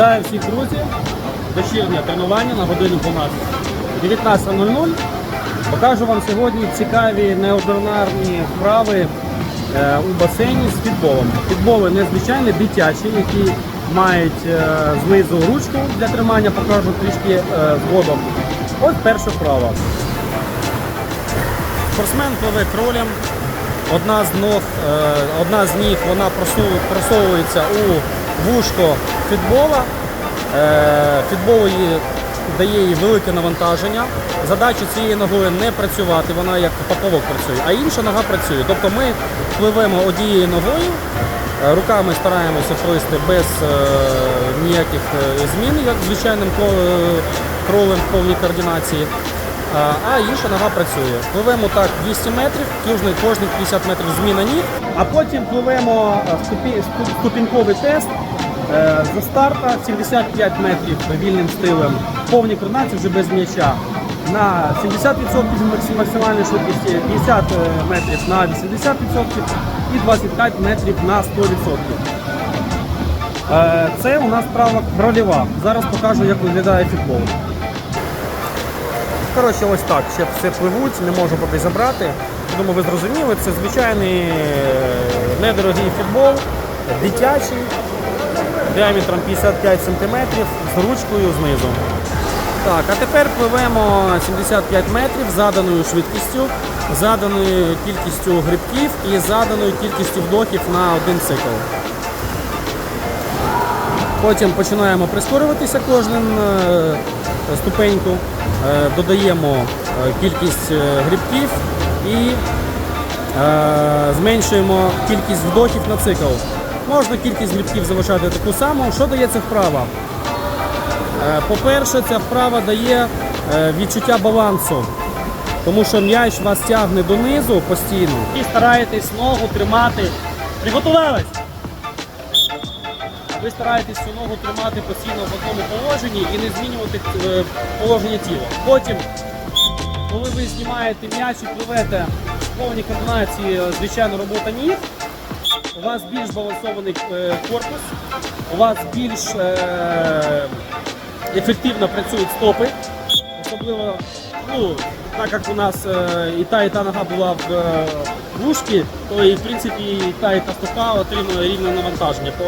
Вітаю всіх друзі. Вечірнє тренування на годину 12. 19.00. Покажу вам сьогодні цікаві неординарні вправи е, у басейні з фітболом. Фітболи незвичайні, дитячі, які мають е, знизу ручку для тримання, покажу трішки е, згодом. Ось перша вправа. Спортсмен пливе кролем. Одна з одна з ніг вона просовується у вушко фітбола. Е, Фітбол їй дає їй велике навантаження. Задача цією ногою не працювати, вона як поплавок працює, а інша нога працює. Тобто ми пливемо однією ногою, е, руками стараємося плисти без е, ніяких змін, як звичайним кролем в повній координації. А, інша нога працює. Пливемо так 200 метрів, кожний, кожні 50 метрів зміна ніг. А потім пливемо ступіньковий тест е, за старта 75 метрів вільним стилем, повні координації вже без м'яча. На 70% максимальної швидкості, 50 метрів на 80% і 25 метрів на 100%. Е, Це у нас права рольова. Зараз покажу, як виглядає футбол. Коротше, ось так. Ще все пливуть, не можу поки забрати. Думаю, ви зрозуміли, це звичайний е, недорогий футбол, дитячий, діаметром 55 см з ручкою знизу. Так, а тепер пливемо 75 метрів заданою швидкістю, заданою кількістю грибків і заданою кількістю вдохів на один цикл. Потім починаємо прискорюватися кожним е, ступеньку, Е, додаємо е, кількість грибків і зменшуємо кількість вдохів на цикл. Можна кількість грибків залишати таку саму. Що дає ця вправа? Е, По-перше, ця вправа дає е, відчуття балансу, тому що м'яч вас тягне донизу постійно і стараєтесь ногу тримати. Приготувались! ви стараєтесь цю ногу тримати постійно в одному положенні і не змінювати е, положення тіла. Потім, коли ви знімаєте м'яч і пливете в повній координації, звичайно, робота ніг, у вас більш балансований е, корпус, у вас більш е, ефективно працюють стопи, особливо ну, так як у нас е, і та, і та нога була в вушці, то і в принципі і та, і та стопа отримує рівне навантаження по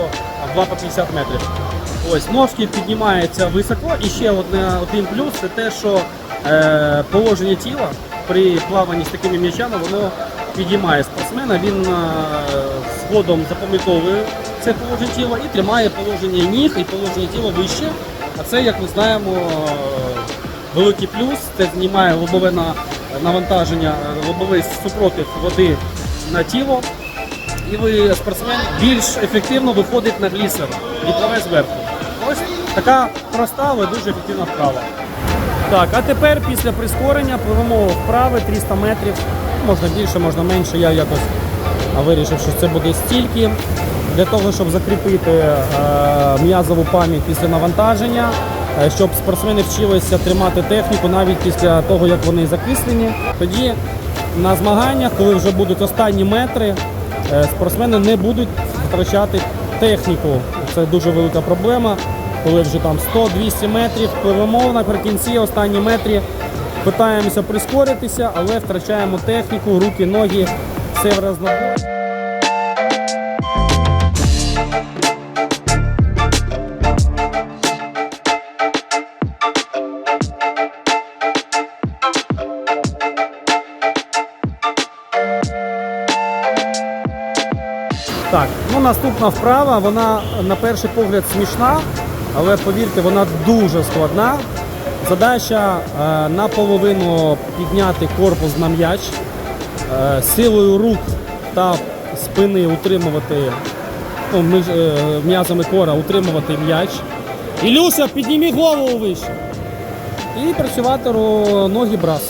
2 по 50 метрів. Ось ножки піднімаються високо. І ще одне, один плюс це те, що е, положення тіла при плаванні з такими м'ячами воно підіймає спортсмена. Він е, згодом запам'ятовує це положення тіла і тримає положення ніг і положення тіла вище. А це, як ми знаємо, е, великий плюс. Це знімає лобове навантаження, е, лобовий супротив води на тіло. І ви спортсмен більш ефективно виходить на глісер і пливе зверху. Ось така проста, але дуже ефективна вправа. Так, а тепер після прискорення пливемо вправи 300 метрів. Можна більше, можна менше. Я якось вирішив, що це буде стільки. Для того, щоб закріпити е, м'язову пам'ять після навантаження, е, щоб спортсмени вчилися тримати техніку навіть після того, як вони закислені. Тоді на змаганнях, коли вже будуть останні метри, е, спортсмени не будуть втрачати техніку. Це дуже велика проблема. Коли вже там 100-200 метрів пливемо наприкінці, останні метрі питаємося прискоритися, але втрачаємо техніку, руки, ноги, разнобой. Так, ну наступна вправа, вона на перший погляд смішна, але повірте, вона дуже складна. Задача е, наполовину підняти корпус на м'яч, силою рук та спини утримувати, ну, е, м'язами кора утримувати м'яч. Ілюша, підніми голову вище. І працювати ноги брас.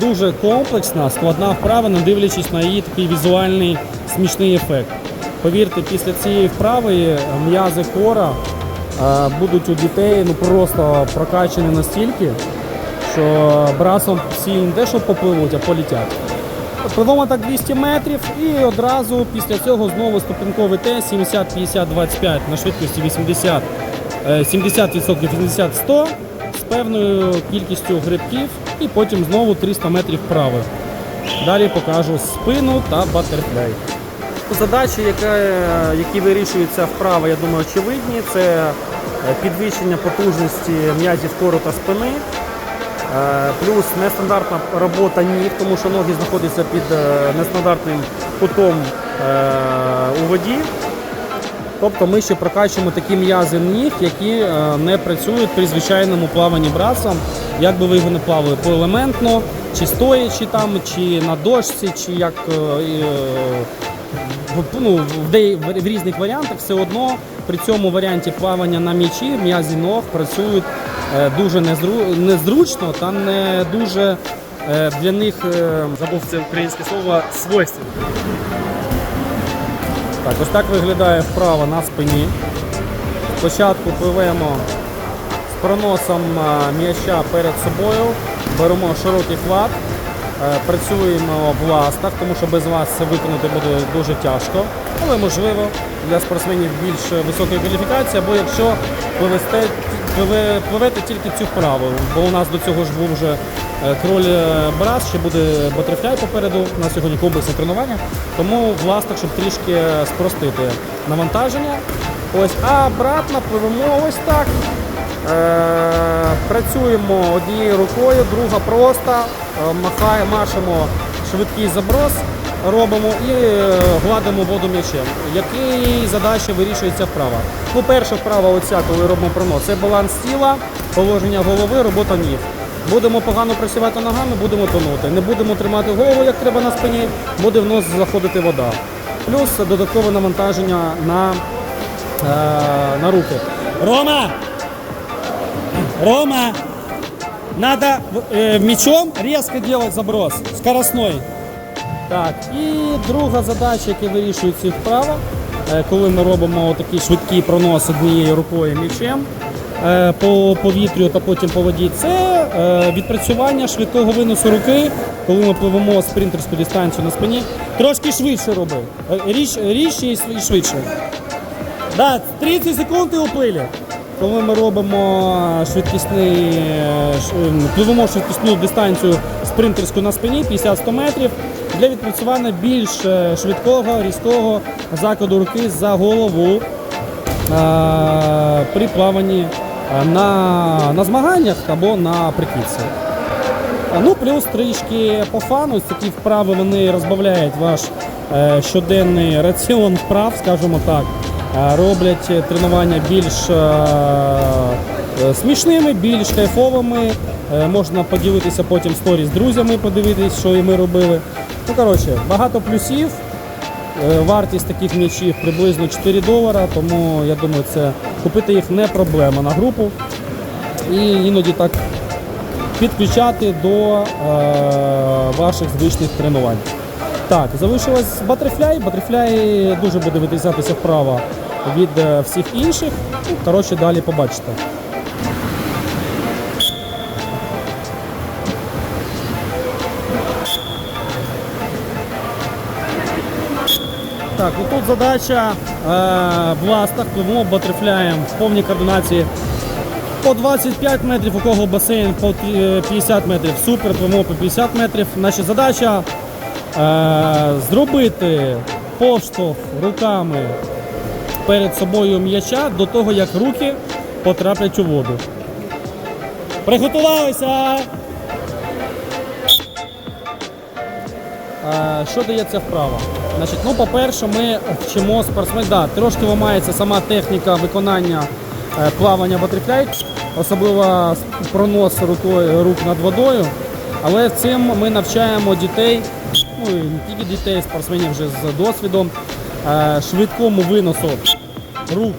Дуже комплексна, складна вправа, не дивлячись на її такий візуальний смішний ефект. Повірте, після цієї вправи м'язи кора е, будуть у дітей ну просто прокачані настільки, що брасом всі не те, що попливуть, а полетять. Пливемо так 200 метрів і одразу після цього знову ступеньковий тест 70, 50, 25 на швидкості 80 е, 70%, 80-100 з певною кількістю грибків і потім знову 300 метрів вправи. Далі покажу спину та батерфляй. Задачі, які вирішуються вправо, я думаю, очевидні. Це е, підвищення потужності м'язів кору та спини. Е, Плюс нестандартна робота ніг, тому що ноги знаходяться під е, нестандартним кутом е, у воді. Тобто ми ще прокачуємо такі м'язи ніг, які не працюють при звичайному плаванні брасом. Як би ви його не плавали, поелементно, чи стоячи там, чи на дошці, чи як ну, в, різних варіантах, все одно при цьому варіанті плавання на м'ячі м'язі ног працюють дуже незручно та не дуже е, для них е, забув це українське слово свойственно. Так, ось так виглядає вправа на спині. Спочатку пливемо з проносом м'яча перед собою, беремо широкий е, працюємо в ластах, тому що без вас це виконати буде дуже тяжко, але можливо для спортсменів більш високої кваліфікації, або якщо пливе- пливете тільки цю вправу, бо у нас до цього ж був вже е, кроль е, брас, ще буде батерфляй попереду, у нас сьогодні комплексне тренування, тому в ластах, щоб трішки спростити навантаження. Ось, а обратно пливемо ось так. Е, працюємо однією рукою, друга просто, е, махає, машемо швидкий заброс, робимо і е, гладимо воду м'ячем. Які задачі вирішується вправа? Ну, перша вправа, оця, коли робимо пронос, це баланс тіла, положення голови, робота ніг. Будемо погано працювати ногами, будемо тонути. Не будемо тримати голову, як треба на спині, буде в нос заходити вода. Плюс додаткове навантаження на, е, на руки. Рома! Рома! Надо э, мячом резко делать заброс, скоростной. Так, і друга задача, яка вирішується вправо, е, коли ми робимо такий швидкий пронос однією рукою м'ячем е, по повітрю та потім по воді, це е, відпрацювання швидкого виносу руки, коли ми пливемо спринтерську дистанцію на спині. Трошки швидше роби. Ріж, ріжче і швидше. Да, 30 секунд і уплили. Коли ми робимо швидкісний, пливемо швидкісну дистанцію спринтерську на спині 50-100 метрів для відпрацювання більш е, швидкого, різкого закладу руки за голову е, при плаванні е, на, на змаганнях або на прикидці. Ну, плюс трішки по фану, такі вправи вони розбавляють ваш щоденний раціон вправ, скажімо так. Роблять тренування більш смішними, більш кайфовими. Е, можна поділитися потім сторі з друзями, подивитись, що і ми робили. Ну, коротше, багато плюсів. Е, Вартість таких м'ячів приблизно 4 долара, тому я думаю, це купити їх не проблема на групу. І іноді так підключати до е, ваших звичних тренувань. Так, залишилось батерфляй. Батерфляй дуже буде відрізнятися вправо від е, всіх інших. Коротше, далі побачите. Так, ну тут задача е, в ластах, пливемо батерфляєм в повній координації по 25 метрів, у кого басейн по е, 50 метрів. Супер, пливемо по 50 метрів. Наша задача е, зробити поштовх руками перед собою м'яча до того, як руки потраплять у воду. Приготувалися! Що дає ця вправа? Значить, ну, по-перше, ми вчимо спортсменів. Да, трошки ламається сама техніка виконання е, плавання батерфляй, особливо пронос рук над водою. Але цим ми навчаємо дітей, ну і не тільки дітей, спортсменів вже з досвідом, е, швидкому виносу рук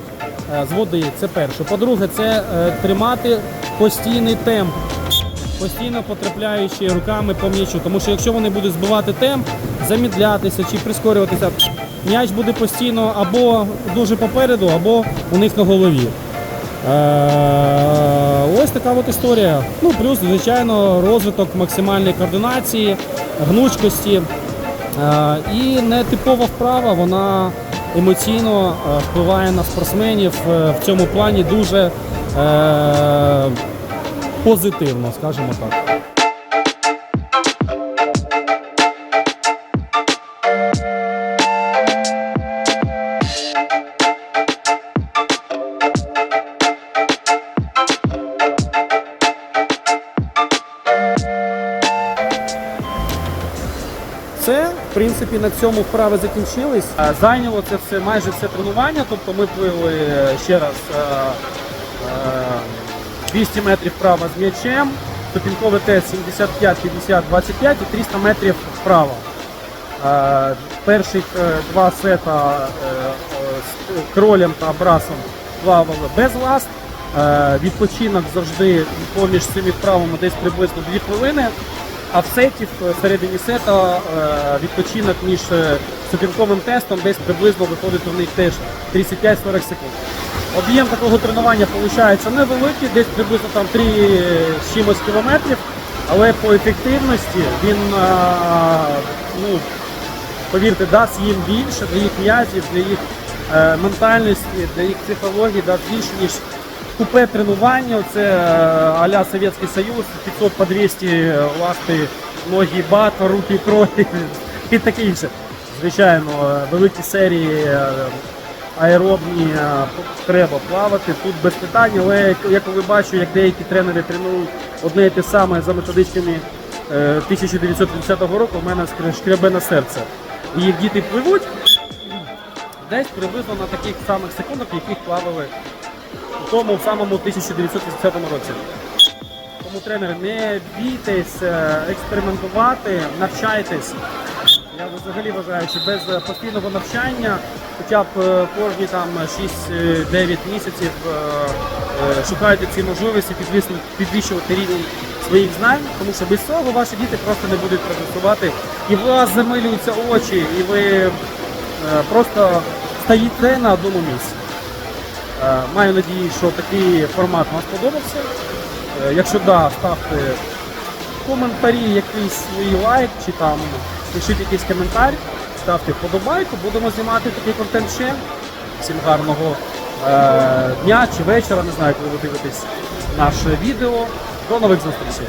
е, з води. Це перше. По-друге, це е, тримати постійний темп постійно потрапляючи руками по м'ячу. Тому що якщо вони будуть збивати темп, замідлятися чи прискорюватися, м'яч буде постійно або дуже попереду, або у них на голові. Е, Ось така от історія. Ну, плюс, звичайно, розвиток максимальної координації, гнучкості. Е, І нетипова вправа, вона емоційно е, впливає на спортсменів в цьому плані дуже позитивно, скажімо так. Все, в принципі, на цьому вправи закінчились. Зайняло це все майже все тренування. Тобто ми плили е, ще раз е, 200 метрів вправо з м'ячем, ступінковий тест 75, 50, 25 і 300 метрів вправо. Е, Перших е, два сета е, з кролем та брасом плавали без ласт. Відпочинок завжди поміж цими вправами десь приблизно 2 хвилини. А в сеті в середині сета відпочинок між ступінковим тестом десь приблизно виходить у них теж 35-40 секунд. Об'єм такого тренування виходить невеликий, десь приблизно там 3 з чимось кілометрів, але по ефективності він е, ну, повірте, дасть їм більше для їх м'язів, для їх е, ментальності, для їх психології, дасть більше, ніж купе тренування. Це е, а-ля Совєтський Союз, 500 по 200 ласти, ноги бат, руки крові і таке інше. Звичайно, е, великі серії е, аеробні е, треба плавати, тут без питань, але я коли бачу, як деякі тренери тренують одне і те саме за методичками е, 1950 року, у мене шкребе на серце. І їх діти пливуть десь приблизно на таких самих секундах, яких плавали у тому самому 1980 році. Тому тренери, не бійтесь е, експериментувати, навчайтесь. Я взагалі вважаю, що без е, постійного навчання, хоча б е, кожні там 6-9 місяців е, е, шукайте ці можливості підвищувати рівень своїх знань, тому що без цього ваші діти просто не будуть прогресувати. І у вас замилюються очі, і ви просто стоїте на одному місці. Маю надію, що такий формат вам сподобався. Якщо да, ставте коментарі, якийсь свій лайк чи там пишіть якийсь коментар, ставте вподобайку, будемо знімати такий контент ще. Всім гарного е, дня чи вечора, не знаю, коли ви дивитесь наше відео. До нових зустрічей!